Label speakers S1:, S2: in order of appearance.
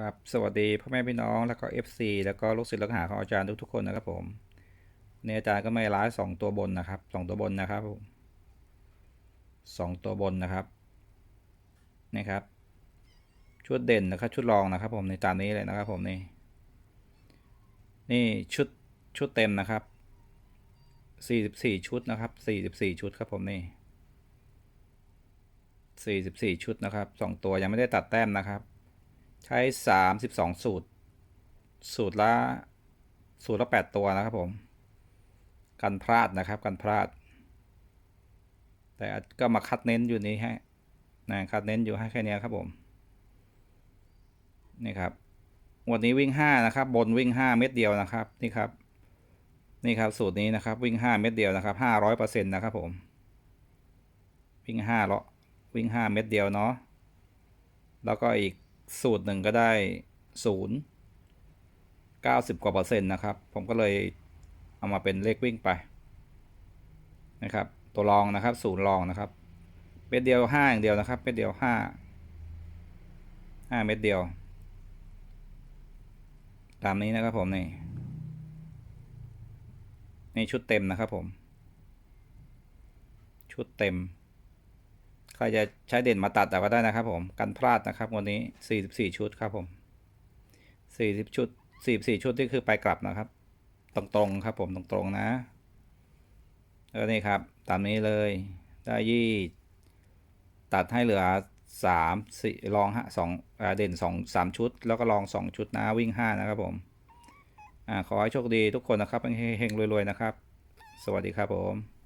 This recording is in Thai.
S1: ครับสวัสดีพ่อแม่พี่น้องแล้วก็ FC แล้วก็ลูกศิษย์ลูกหาของอาจารย์ทุกๆคนนะครับผมเนี่ยอาจารย์ก็ไม่ร้ายสองตัวบนนะครับสองตัวบนนะครับผมสองตัวบนนะครับนี่ครับ ชุดเด่นนะครับชุดรองนะครับ ผมในตามนี้เลยนะครับ ผมนี่นี่ชุดชุดเต็มนะครับสี่สิบสี่ชุดนะครับสี่สิบสี่ชุดครับผมนี่สี่สิบสี่ชุดนะครับสองตัวยังไม่ได้ตัดแต้มนะครับ ใช้สามสิบสองสูตร สูตรละสูตรละแปดตัวนะครับผม กันพลาดนะครับ กันพลาด แต่ก็มาคัดเน้นอยู่นี้ให้นะคัดเน้นอยู่ให้แค่นี้ครับผมนี่ครับวันนี้วิ่งห้านะครับ บนวิ่งห้าเม็ดเดียวนะครับนี่ครับ นี่ครับสูตรนี้นะครับ วิ่งห้าเม็ดเดียวนะครับห้าร้อยเปอร์เซ็นต์นะครับผมวิ่งห้าเลาะวิ่งห้าเม็ดเดียวเนาะแล้วก็อีก สูตรหนึ่งก็ได้ศูนย์เก้าสิบกว่าเปอร์เซ็นต์นะครับ ผมก็เลยเอามาเป็นเลขวิ่งไปนะครับ ตัวรองนะครับศูนย์รองนะครับเม็ดเดียวห้าอย่างเดียวนะครับเม็ดเดียวห้าห้าเม็ดเดียว ตามนี้นะครับผมนี่นี่ชุดเต็มนะครับผม ชุดเต็ม รจะใช้เด่นมาตัดแต่ก็ได้นะครับผมกันพลาดนะครับวันนี้ 44 ชุดครับผม 40 ชุด 44 ชุดที่คือไปกลับนะครับ ตรงๆครับผมตรงๆนะแล้วนี่ครับตามนี้เลยได้ยี่ตัดให้เหลือสามสี่ลองฮะสองเด่นสองสามชุด แล้วก็ลองสองชุดนะวิ่งห้านะครับผมอ่าขอให้โชคดีทุกคนนะครับเฮงๆรวยๆนะครับ สวัสดีครับผม